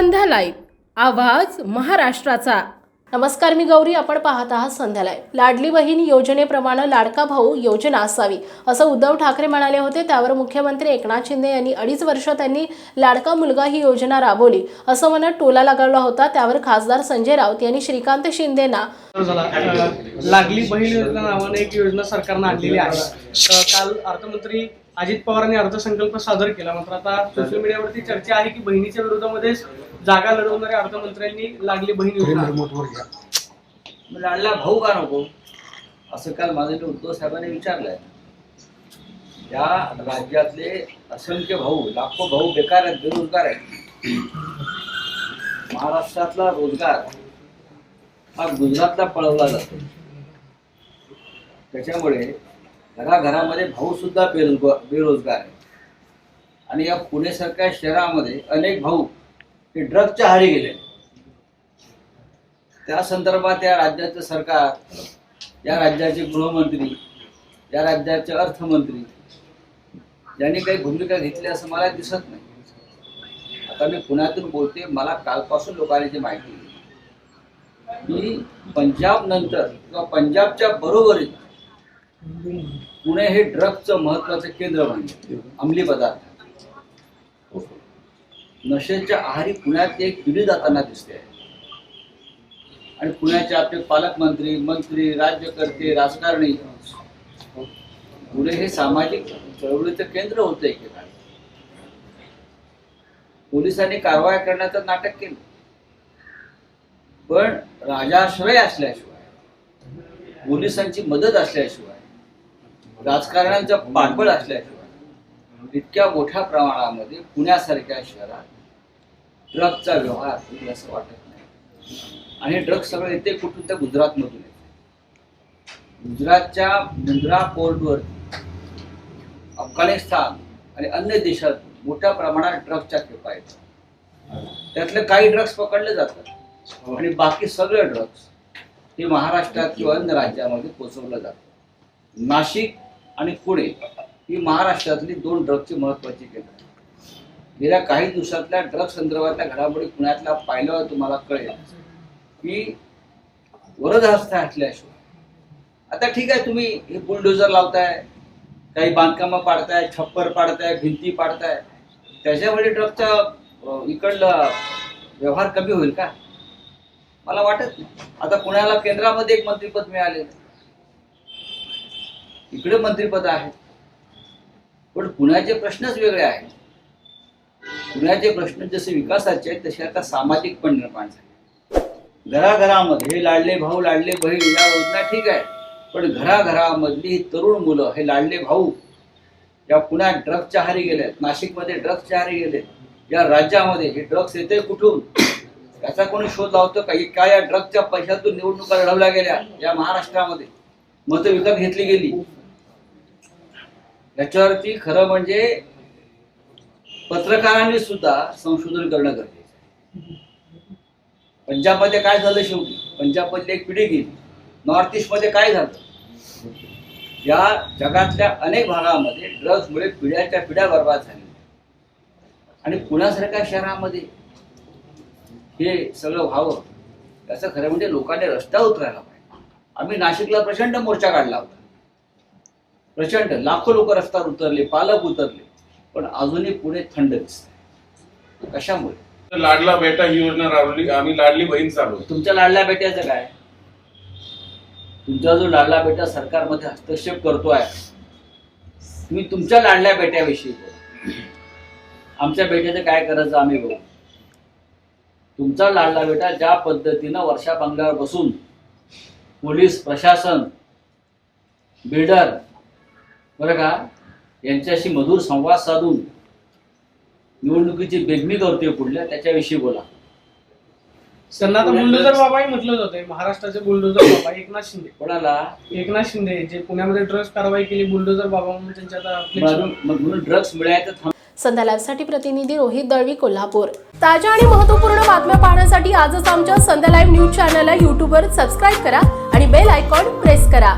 संध्या live. आवाज महाराष्ट्राचा. नमस्कार मी गौरी. आपण पाहत आहात संध्या लाईव्ह. लाडली बहीण योजनेप्रमाणे लाडका भाऊ योजना असावी असं उद्धव ठाकरे म्हणाले होते. त्यावर मुख्यमंत्री एकनाथ शिंदे यांनी अडीच वर्ष त्यांनी लाडका मुलगा ही योजना राबवली असं म्हणत टोला लगावला होता. त्यावर खासदार संजय राऊत यांनी श्रीकांत शिंदेना लागली बहीण योजना नावाने एक योजना सरकारनं आणलेली आहे. काल अर्थमंत्री अजित पवारांनी अर्थसंकल्प सादर केला. मात्र आता सोशल मीडियावरती चर्चा आहे की बहिणीच्या विरोधामध्ये जागा लढवणाऱ्या अर्थमंत्र्यांनी लागली बहीण मग लाडला भाऊ का नको? असं काल माझ्या उद्धव साहेबांनी विचारलंय. या राज्यातले असंख्य भाऊ लाखो भाऊ बेकार आहेत बेरोजगार आहेत. महाराष्ट्रातला रोजगार हा गुजरातला पळवला जातो. त्याच्यामुळे घराघरामध्ये भाऊ सुद्धा बेरोजगार बेरोजगार आहे. आणि या पुणेसारख्या शहरामध्ये अनेक भाऊ हे ड्रगच्या हारी गेले. त्या संदर्भात या राज्याचं सरकार या राज्याचे गृहमंत्री या राज्याचे अर्थमंत्री यांनी काही भूमिका घेतली असं मला दिसत नाही. आता मी पुण्यातून बोलते मला कालपासून लोकांनी जी माहिती दिली की पंजाब नंतर किंवा पंजाबच्या बरोबरीत पुणे हे ड्रग्जचं महत्वाचं केंद्र बनले अंमली पदार्थ. नशेच्या आहारी पुण्यात एक पिढी जाताना दिसते. आहे आणि पुण्याचे आपले पालकमंत्री मंत्री राज्यकर्ते राजकारणी पुणे हे सामाजिक चळवळीचं केंद्र होतं एकेकाळी. पोलिसांनी कारवाया करण्याचं नाटक केलं. पण राजाश्रय असल्याशिवाय पोलिसांची मदत असल्याशिवाय राजकारण्यांचं पाठबळ असल्याशिवाय इतक्या मोठ्या प्रमाणामध्ये पुण्यासारख्या शहरात ड्रगचा व्यवहार होईल असं वाटत नाही. आणि ड्रग्स ड्रग्ज सगळं येते कुठून तर गुजरातमधून येते गुजरातच्या मुंद्रा पोर्टवर अफगाणिस्तान आणि अन्य देशात मोठ्या प्रमाणात ड्रग्सच्या खेपा येतात त्यातले काही ड्रग्स पकडले जातात आणि बाकी सगळे ड्रग्स हे महाराष्ट्रात किंवा अन्य राज्यामध्ये पोचवलं जातं नाशिक आणि पुणे ही महाराष्ट्रातली दोन ड्रगची महत्वाची केंद्र. गेल्या काही दिवसातल्या ड्रग संदर्भातल्या घडामोडी पुण्यातल्या पाहिल्यावर तुम्हाला कळेल की वरदहस्त असल्याशिवाय. आता ठीक आहे तुम्ही हे बुलडोजर लावताय काही बांधकामं पाडताय छप्पर पाडताय भिंती पाडताय. त्याच्यामुळे ड्रगचा अं, इकडला व्यवहार कमी होईल का? मला वाटत नाही. आता पुण्याला केंद्रामध्ये एक मंत्रीपद मिळालेलं इकडे मंत्रीपद आहेत पण पुण्याचे प्रश्नच वेगळे आहेत. पुण्याचे प्रश्न जसे विकासाचे आहेत तसे आता सामाजिक पण निर्माण झाले घराघरामध्ये हे लाडले भाऊ लाडले बहीण या योजना ठीक आहे. पण घराघरामधली ही तरुण मुलं हे लाडले भाऊ या पुण्यात ड्रग्सच्या हारी गेलेत. नाशिकमध्ये ड्रग्सच्या हारी गेलेत. या राज्यामध्ये हे ड्रग्स येते कुठून? याचा कोणी शोध लावतो का? का या ड्रग्सच्या पैशातून निवडणुका लढवल्या गेल्या या महाराष्ट्रामध्ये. मतं विकत घेतली गेली. याच्यावरती खरं म्हणजे पत्रकारांनी सुद्धा संशोधन करणं गरजेचं आहे. पंजाबमध्ये काय झालं शेवटी? पंजाबमधली एक पिढी गेली. नॉर्थ ईस्टमध्ये काय झालं? या जगातल्या अनेक भागामध्ये ड्रग्जमुळे पिढ्याच्या पिढ्या बर्बाद झाल्या. आणि पुण्यासारख्या शहरामध्ये हे सगळं व्हावं याचं खरं म्हणजे लोकांनी रस्त्यावर उतरायला पाहिजे. आम्ही नाशिकला प्रचंड मोर्चा काढला होता. प्रचंड. लाखो लोक रस्त्यावर उतरले पालक उतरले पण अजूनही पुणे थंड दिसत कशामुळे? लाडला बेटा ही योजना राबवली आम्ही लाडली बहीण चालवतो. तुमच्या लाडल्या बेट्याचं काय? तुमचा जो लाडला बेटा सरकारमध्ये हस्तक्षेप करतोय तुम्ही तुमच्या लाडल्या बेट्याविषयी बोला आमच्या बेट्याचं काय करायचं आम्ही बघू. तुमचा लाडला बेटा ज्या पद्धतीनं वर्षा बंगल्यावर बसून पोलीस प्रशासन बिल्डर बरं का? यांच्याशी मधुर संवाद साधून निवडणुकीची बेगमी करतोय पुढल्या त्याच्याविषयी बोला. त्यांना आता बुलडोजर बाबाही म्हटलं जातंय. महाराष्ट्राचे बुलडोजर बाबा एकनाथ शिंदे. कोणाला? एकनाथ शिंदे जे पुण्यामध्ये ड्रग्ज कारवाई केली बुलडोजर बाबा म्हणून त्यांच्या ड्रग्स मिळायचं थांब. संध्या लाईव्हसाठी प्रतिनिधी रोहित दळवी कोल्हापूर. ताज्या आणि महत्त्वपूर्ण बातम्या पाहण्यासाठी आजच आमच्या संध्या लाईव्ह न्यूज चॅनलला यूट्यूबवर सबस्क्राईब करा आणि बेल आयकॉन प्रेस करा.